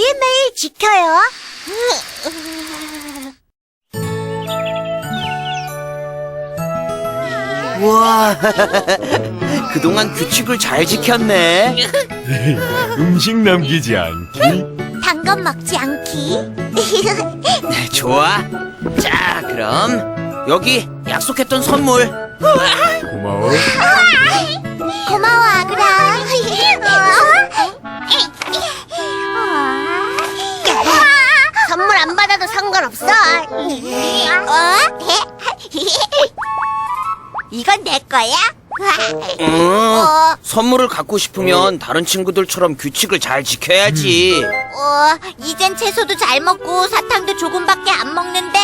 매일매일 지켜요. 우와, 그동안 규칙을 잘 지켰네. 음식 남기지 않기 단 건 먹지 않기. 좋아. 자, 그럼 여기 약속했던 선물. 고마워 이건 내 거야? 어, 선물을 갖고 싶으면 다른 친구들처럼 규칙을 잘 지켜야지. 어, 이젠 채소도 잘 먹고 사탕도 조금밖에 안 먹는데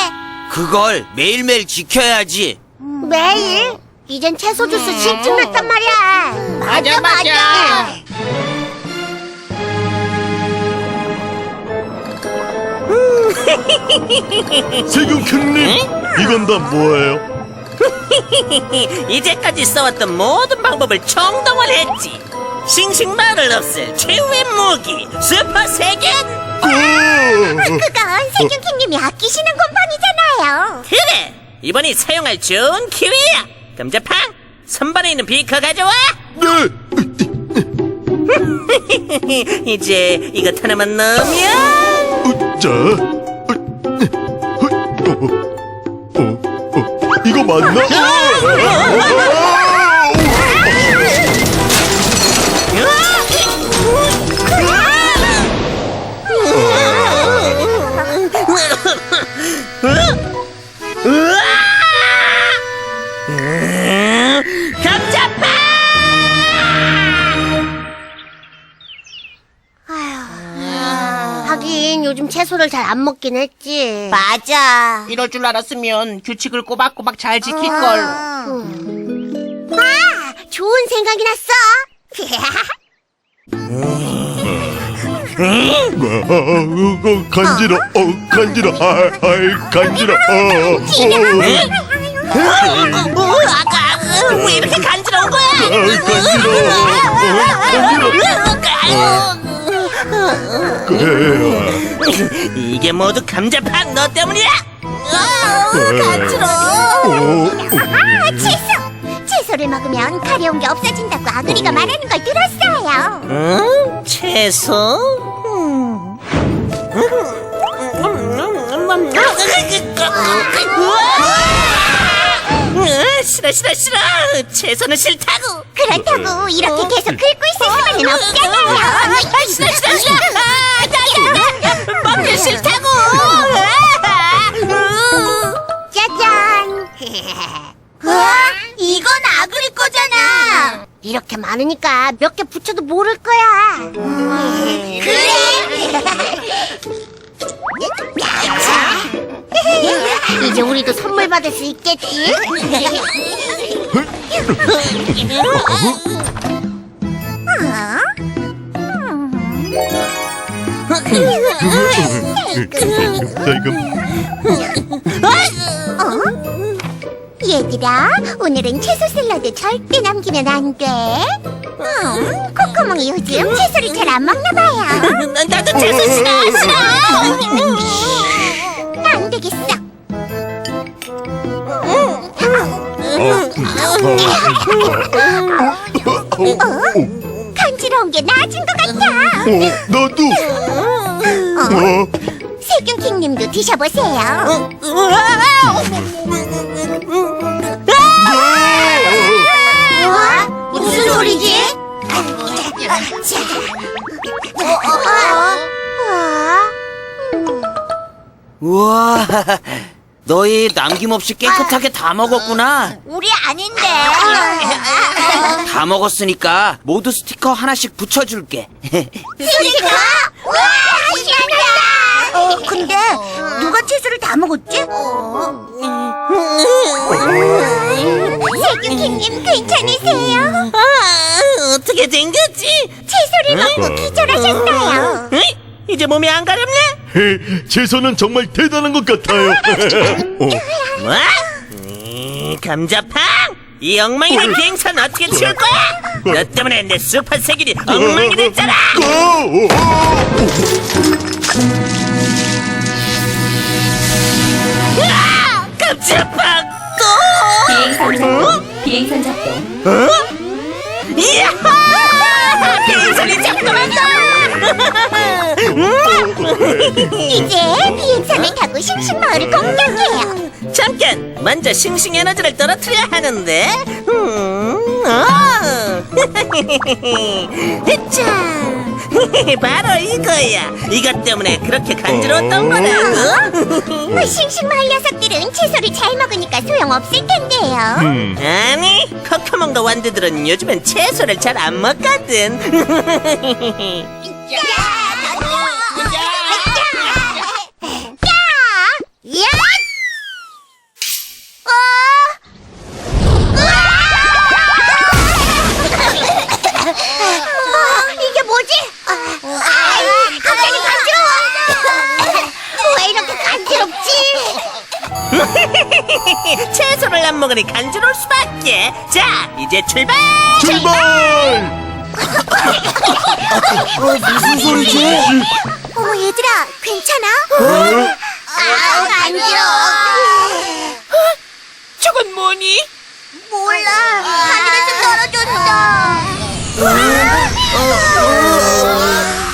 그걸 매일매일 지켜야지. 매일? 이젠 채소 주스 실증 났단 말이야. 맞아, 맞아. 세균캔님 이건 다 뭐예요? 이제까지 써왔던 모든 방법을 총동원했지. 싱싱마를 없앨 최후의 무기 슈퍼 세균. 그건 세균킹님이 아끼시는 곰팡이잖아요. 그래 이번이 사용할 좋은 기회야. 금자팡 선반에 있는 비커 가져와. 네 이제 이것 하나만 넣으면 자 어, 어, 어, 어, 이거 맞나? 채소를 잘 안 먹긴 했지. 맞아. 이럴 줄 알았으면 규칙을 꼬박꼬박 잘 지킬 걸. 아, 좋은 생각이 났어. 아, 어, 간지러 어 간지러 아, 아이 간지러 어, 어, 어, 아까 왜 이렇게 간지러운 거야? 아, 간지러 어, 간지러 그래 이게 모두 감자팡 너 때문이야. 간지러. 어, 아, 채소. 채소를 먹으면 가려운 게 없어진다고 아그리가 말하는 걸 들었어요. 응? 채소? 음. 으아, 싫어 싫어 싫어 채소는 싫다고 그렇다고 이렇게 계속 긁고 있을 수만은 없잖아요. 아, 싫어 싫어 싫어 아, 나, 나, 나, 먹기 싫다고 짜잔. 우와, 이건 아그리 거잖아. 이렇게 많으니까 몇 개 붙여도 모를 거야. 그래. 이제 우리도 선물 받을 수 있겠지? 자 이거 얘들아, 오늘은 채소 샐러드 절대 남기면 안 돼. 음. 코코몽이 요즘 채소를 잘 안 먹나 봐요. 나- 나도 채소 싫어 싫어 안 되겠어. 어? 간지러운 게 나아진 것 같아. 어, 나도. 어, 세균킹님도 드셔보세요. 어? 무슨 소리지? 우와, 너희 남김없이 깨끗하게 다 먹었구나. 우리 아닌데. 다 먹었으니까 모두 스티커 하나씩 붙여줄게. 스티커? 와, 신난다. 어, 근데 누가 채소를 다 먹었지? 세균킹님 괜찮으세요? 아, 어떻게 된 거지? 채소를 먹고 기절하셨어요. 응? 이제 몸이 안 가렵네? 헤, 채소는 정말 대단한 것 같아요. 어, 뭐? 음, 감자팡! 이 엉망이는 비행선 어떻게 치울 거야? 너 때문에 내 슈퍼 세균이 엉망이 됐잖아! 어! 비행선 작동. 비행선 작동. 또! 이야! 비행선이 작동한다! 이제 비행선을 타고 싱싱마을을 공격해요. 잠깐! 먼저 싱싱 에너지를 떨어뜨려야 하는데 음, 어. 자, 바로 이거야 이것 때문에 그렇게 간지러웠던 거라고 어, 싱싱 마을 녀석들은 채소를 잘 먹으니까 소용없을 텐데요. 음, 아니 코코몽과 완두들은 요즘엔 채소를 잘 안 먹거든 야! 어! 먹으니 간지러울 수밖에. 자 이제 출발! 출발! 무슨 소리지? 어머 얘들아 괜찮아? 아 간지러워 저건 뭐니? 몰라. 하늘에서 떨어졌어? 어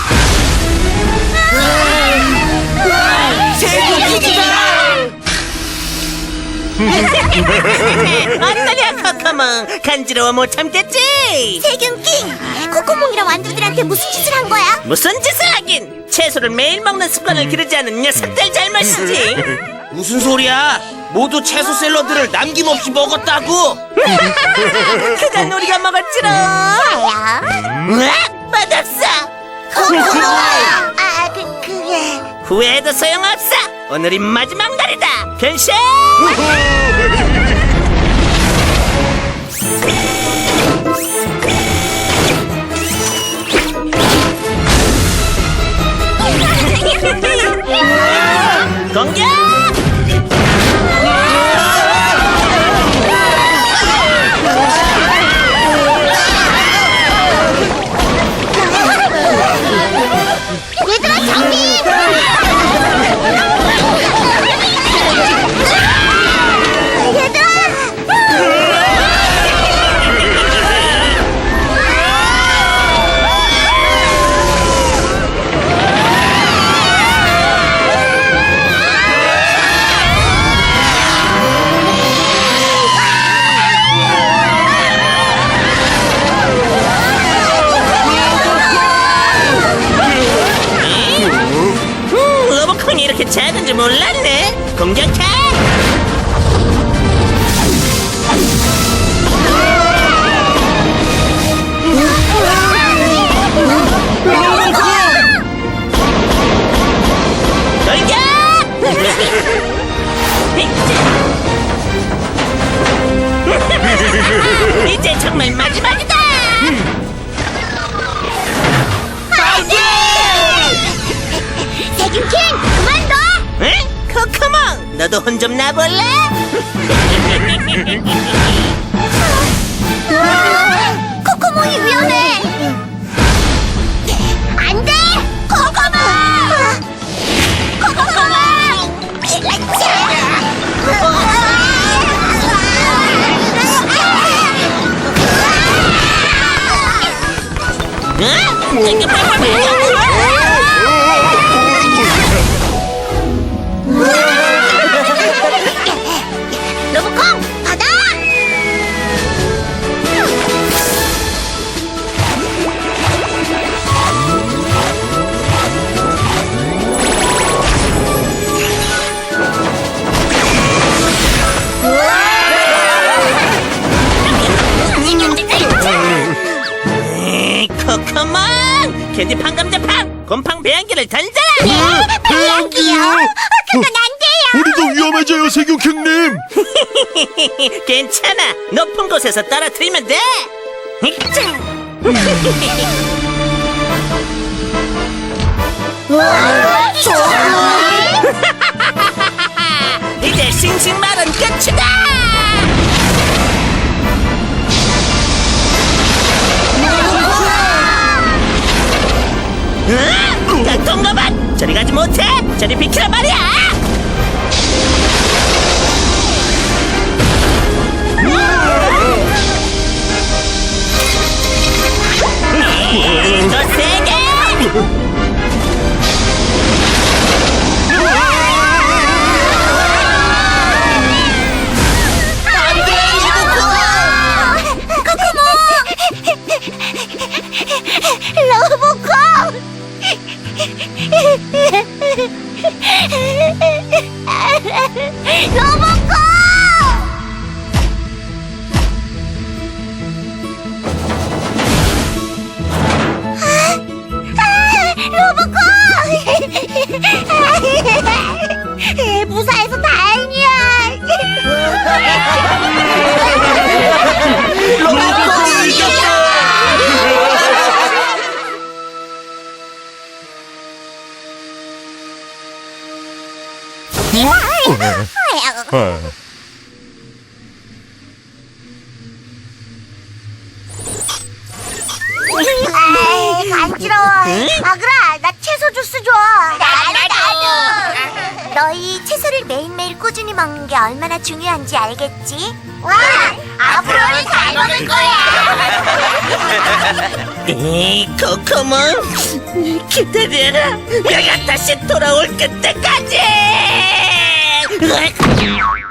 떠냐 코코몽? 간지러워 못 참겠지? 세균킹 코코몽이랑 완두들한테 무슨 짓을 한 거야? 무슨 짓을 하긴! 채소를 매일 먹는 습관을 기르지 않은 녀석들 잘못이지. 무슨 소리야? 모두 채소 샐러드를 남김없이 먹었다고. 그건 우리가 먹었지롱. 뭐야? 으악! 맛없어. 코코몽! 아그 그게. 후회해도 소용없어 오늘이 마지막 날이다. 변신! 공격 이제 정말 마지막이다 세균킹 그만둬! 응? 코코몽 너도 혼 좀 나볼래? 코코몽이 위험해! 你个粑粑玩 괜찮아. 높은 곳에서 떨어뜨리면 돼. 이제 싱싱 말은 끝이다. 응? 동가만 저리 가지 못해. 저리 비키라 말이야 아, 아, 간지러워. 아그라, 나 채소 주스 줘. 나도, 나도. 너희 채소를 매일매일 꾸준히 먹는 게 얼마나 중요한지 알겠지? 와, 앞으로는 잘 먹을 거야. 이 코코몬 기다려라 내가 다시 돌아올 그때까지 Ugh!